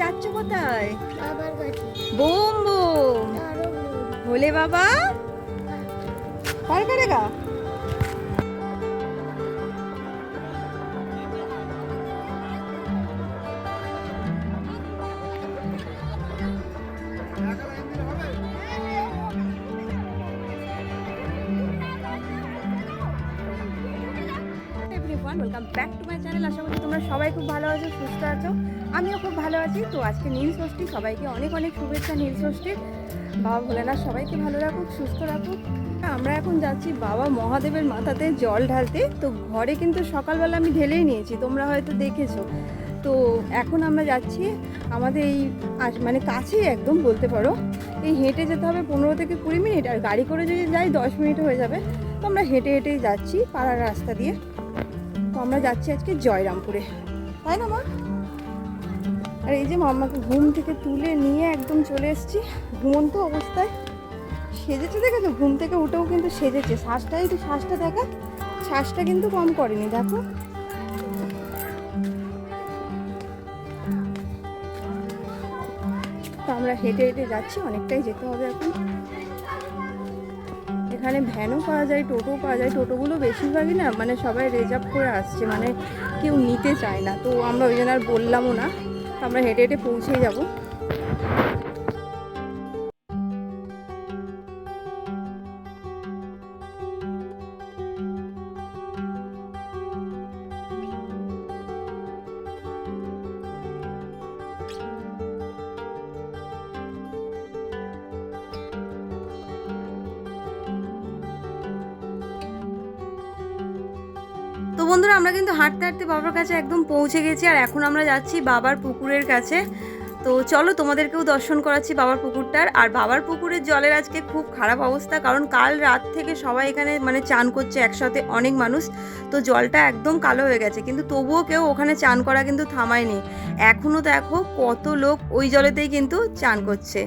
যাচ্ছ কোথায়? Bomb bomb. ভোলে বাবা? কার কারে everyone welcome back to my channel আশা করি তোমরা সবাই খুব ভালো আছো, সুস্থ আছো। আমিও খুব ভালো আছি। তো আজকে নীল ষষ্ঠী, সবাইকে অনেক অনেক শুভেচ্ছা নীল ষষ্ঠীর। বাবা ভোলেনাথ সবাইকে ভালো রাখুক, সুস্থ রাখুক। আমরা এখন যাচ্ছি বাবা মহাদেবের মাথাতে জল ঢালতে। তো ঘরে কিন্তু সকালবেলা আমি ঢেলেই নিয়েছি, তোমরা হয়তো দেখেছ। তো এখন আমরা যাচ্ছি আমাদের এই মানে কাছেই একদম বলতে পারো। এই হেঁটে যেতে হবে পনেরো থেকে কুড়ি মিনিট, আর গাড়ি করে যদি যাই দশ মিনিট হয়ে যাবে। তো আমরা হেঁটে হেঁটেই যাচ্ছি পাড়ার রাস্তা দিয়ে। আমরা যাচ্ছি আজকে জয়রামপুরে। তাই না, মা? আর এই যে মাম্মাকে ঘুম থেকে তুলে নিয়ে একদম চলে এসেছি। ঘুমন্ত অবস্থায়। সেজেছে দেখেছ? ঘুম থেকে উঠেও কিন্তু সেজেছে। শ্বাসটাই তো, শ্বাসটা দেখা। শ্বাসটা কিন্তু কম করেনি, দেখো। তো আমরা হেঁটে হেঁটে যাচ্ছি, অনেকটাই যেতে হবে এখন। এখানে ভ্যানও পাওয়া যায় টোটো পাওয়া যায়। টোটোগুলো বেশিরভাগই না মানে সবাই রিজার্ভ করে আসছে মানে কেউ নিতে চায় না। তো আমরা ওই জন্য আর বললামও না। আমরা হেঁটে হেঁটে পৌঁছে যাব। তো বন্ধুরা, আমরা কিন্তু হাঁটতে হাঁটতে বাবার কাছে একদম পৌঁছে গেছি আর এখন আমরা যাচ্ছি বাবার পুকুরের কাছে। তো চলো তোমাদেরকেও দর্শন করাচ্ছি বাবার পুকুরটার। আর বাবার পুকুরের জলের আজকে খুব খারাপ অবস্থা, কারণ কাল রাত থেকে সবাই এখানে মানে চান করছে একসাথে অনেক মানুষ। তো জলটা একদম কালো হয়ে গেছে, কিন্তু তবুও কেউ ওখানে চান করা কিন্তু থামায়নি। এখনও দেখো কত লোক ওই জলেতেই কিন্তু চান করছে।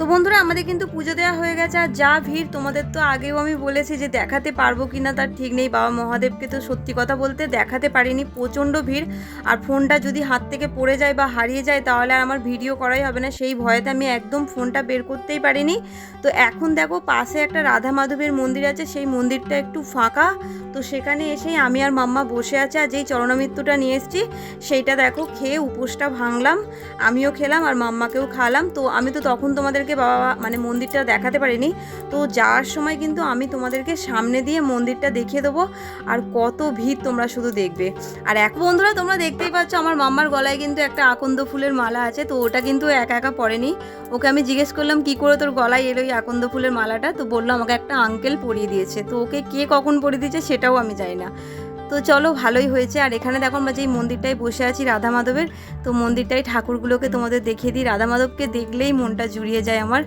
তো বন্ধুরা, আমাদের কিন্তু পুজো দেওয়া হয়ে গেছে। আর যা ভিড়, তোমাদের তো আগেও আমি বলেছি যে দেখাতে পারব কি না, তার ঠিক নেই। বাবা মহাদেবকে তো সত্যি কথা বলতে দেখাতে পারিনি, প্রচণ্ড ভিড়। আর ফোনটা যদি হাত থেকে পড়ে যায় বা হারিয়ে যায়, তাহলে আর আমার ভিডিও করাই হবে না। সেই ভয়েতে আমি একদম ফোনটা বের করতেই পারিনি। তো এখন দেখো, পাশে একটা রাধা মাধবের মন্দির আছে, সেই মন্দিরটা একটু ফাঁকা। তো সেখানে এসেই আমি আর মাম্মা বসে আছে, আর যেই চরণামৃত্যুটা নিয়ে এসেছি, সেইটা দেখো, খেয়ে উপোসটা ভাঙলাম। আমিও খেলাম, আর মাম্মাকেও খালাম। তো আমি তো তখন তোমাদেরকে বাবা মানে মন্দিরটা দেখাতে পারিনি। তো যাওয়ার সময় কিন্তু আমি তোমাদেরকে সামনে দিয়ে মন্দিরটা দেখিয়ে দেবো। আর কত ভিড় তোমরা শুধু দেখবে। আর এক বন্ধুরা তোমরা দেখতেই পাচ্ছ আমার মাম্মার গলায় কিন্তু একটা আকন্দ ফুলের মালা আছে। তো ওটা কিন্তু একা একা পড়েনি ওকে আমি জিজ্ঞেস করলাম, কি করে তোর গলায় এলো এই আকন্দ ফুলের মালাটা? তো বলল, আমাকে একটা আঙ্কেল পরিয়ে দিয়েছে। তো ওকে কে কখন পরিয়ে দিয়েছে সেটাও আমি জানি না। তো চলো, ভালোই হয়েছে। আর এখানে দেখো আমরা যেই মন্দিরটায় বসে আছি রাধা মাধবের, তো মন্দিরটাই ঠাকুরগুলোকে তোমাদের দেখিয়ে দিই। রাধা মাধবকে দেখলেই মনটা জুড়িয়ে যায় আমার।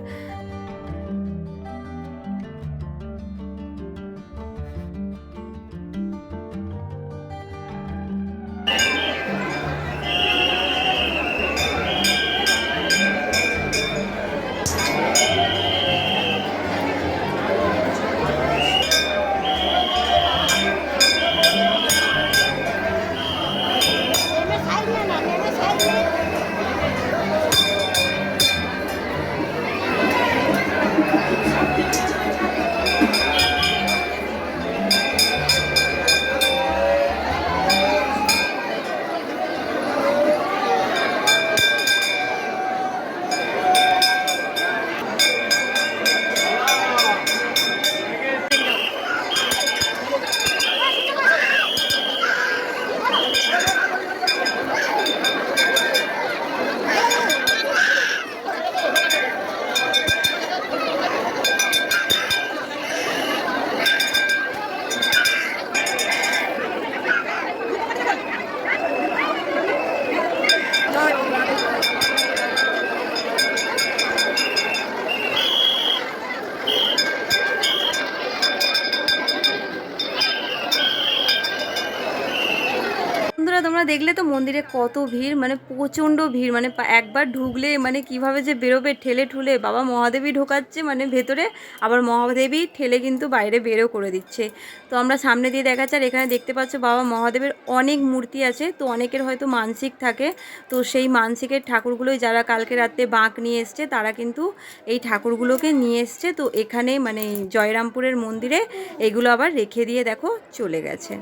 দেখলে তো মন্দিরে কত ভিড় মানে প্রচণ্ড ভিড় মানে একবার ঢুকলে মানে কীভাবে যে বেরোবে, ঠেলে ঠুলে। বাবা মহাদেবী ঢোকাচ্ছে মানে ভেতরে আবার মহাদেবী ঠেলে কিন্তু বাইরে বেরো করে দিচ্ছে। তো আমরা সামনে দিয়ে দেখাচ্ছি, আর এখানে দেখতে পাচ্ছ বাবা মহাদেবের অনেক মূর্তি আছে, তো অনেকের হয়তো মানসিক থাকে। তো সেই মানসিকের ঠাকুরগুলোই যারা কালকে রাত্রে বাঁক নিয়ে এসছে, তারা কিন্তু এই ঠাকুরগুলোকে নিয়ে এসছে। তো এখানে মানে জয়রামপুরের মন্দিরে এগুলো আবার রেখে দিয়ে দেখো চলে গেছে।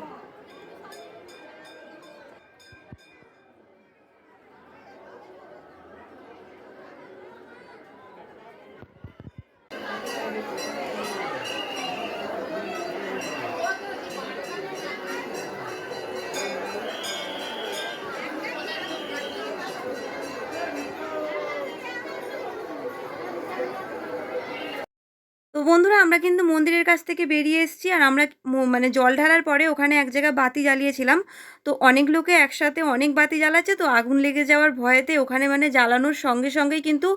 তো বন্ধুরা, আমরা কিন্তু মন্দিরের কাছ থেকে বেরিয়ে এসেছি আর আমরা মানে জল ঢালার পরে ওখানে এক জায়গায় বাতি জ্বালিয়েছিলাম। তো অনেক লোকে একসাথে অনেক বাতি জ্বালাচ্ছে, তো আগুন লেগে যাওয়ার ভয়েতে ওখানে মানে জ্বালানোর সঙ্গে সঙ্গেই কিন্তু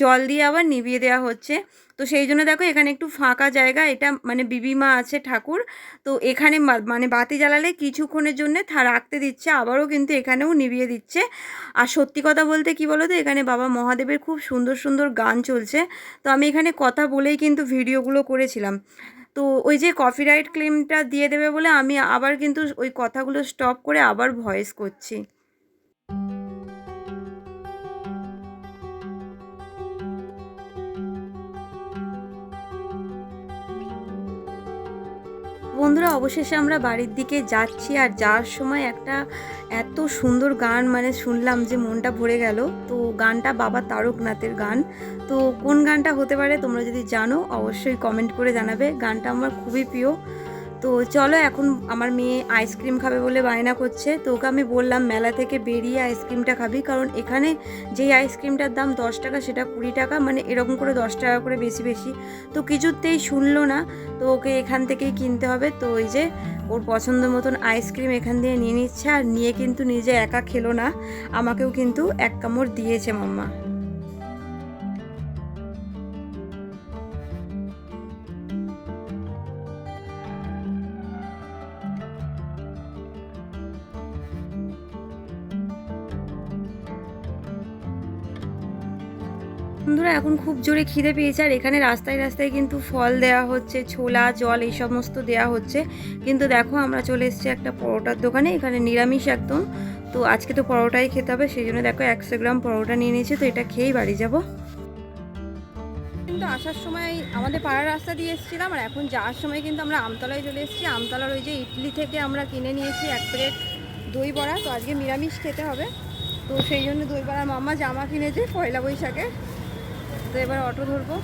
জল দিয়ে আবার নিভিয়ে দেওয়া হচ্ছে। তো সেই জন্য দেখো এখানে একটু ফাঁকা জায়গা, এটা মানে বিবিমা আছে ঠাকুর, তো এখানে মানে বাতি জ্বালালে কিছুক্ষণের জন্য থা, রাখতে দিচ্ছে, আবারও কিন্তু এখানেও নিভিয়ে দিচ্ছে। আর সত্যি কথা বলতে কি বলো তো এখানে বাবা মহাদেবের খুব সুন্দর সুন্দর গান চলছে। তো আমি এখানে কথা বলেই কিন্তু ভিডিওগুলো করেছিলাম। তো ওই যে কপিরাইট ক্লেমটা দিয়ে দেবে বলে আমি আবার কিন্তু ওই কথাগুলো স্টপ করে আবার ভয়েস করছি। বন্ধুরা, অবশেষে আমরা বাড়ির দিকে যাচ্ছি আর যাওয়ার সময় একটা এত সুন্দর গান মানে শুনলাম যে মনটা ভরে গেল। তো গানটা বাবা তারকনাথের গান। তো কোন গানটা হতে পারে তোমরা যদি জানো, অবশ্যই কমেন্ট করে জানাবে। গানটা আমার খুবই প্রিয়। তো চলো এখন আমার মেয়ে আইসক্রিম খাবে বলে বায়না করছে। তো ওকে আমি বললাম, মেলা থেকে বেরিয়ে আইসক্রিমটা খাবি, কারণ এখানে যেই আইসক্রিমটার দাম দশ টাকা, সেটা কুড়ি টাকা মানে এরকম করে দশ টাকা করে বেশি বেশি। তো কিছুতেই শুনলো না, তো ওকে এখান থেকেই কিনতে হবে। তো ওই যে ওর পছন্দ মতন আইসক্রিম এখান দিয়ে নিয়ে নিচ্ছে, আর নিয়ে কিন্তু নিজে একা খেলো না। আমাকেও কিন্তু এক কামড় দিয়েছে মাম্মা। বন্ধুরা, এখন খুব জোরে খিদে পেয়েছে আর এখানে রাস্তায় রাস্তায় কিন্তু ফল দেওয়া হচ্ছে, ছোলা, জল এই সমস্ত দেওয়া হচ্ছে। কিন্তু দেখো, আমরা চলে এসেছি একটা পরোটার দোকানে, এখানে নিরামিষ একদম। তো আজকে তো পরোটাই খেতে হবে, সেই জন্য দেখো, একশো গ্রাম পরোটা নিয়ে নিয়েছি, তো এটা খেয়েই বাড়ি যাব। কিন্তু আসার সময় আমাদের পাড়ার রাস্তা দিয়ে এসেছিলাম, আর এখন যাওয়ার সময় কিন্তু আমরা আমতলায় চলে এসেছি। আমতলার ওই যে ইডলি থেকে আমরা কিনে নিয়েছি এক প্লেট দই বড়া, তো আজকে নিরামিষ খেতে হবে। তো সেই জন্য দই বড়ার মাম্মা জামা কিনেছে পয়লা বৈশাখে। তো এবার অটো ধরবো।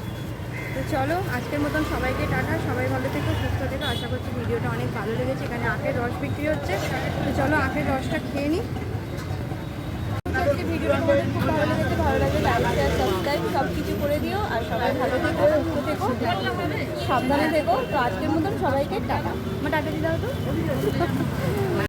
তো চলো, আজকের মতন সবাইকে টাটা, সবাই ভালো থেকো, সুস্থ থেকো। আশা করছি ভিডিওটা অনেক ভালো লেগেছে। এখানে আখের রস বিক্রি হচ্ছে। তো চলো, আখের রসটা খেয়ে নিই খুব ভালো ভালো সাবস্ক্রাইব সব কিছু করে দিও। আর সবাই ভালো সাবধানে থেকো। তো আজকের মতন সবাইকে টাটা। আমার টাটা দিতে তো।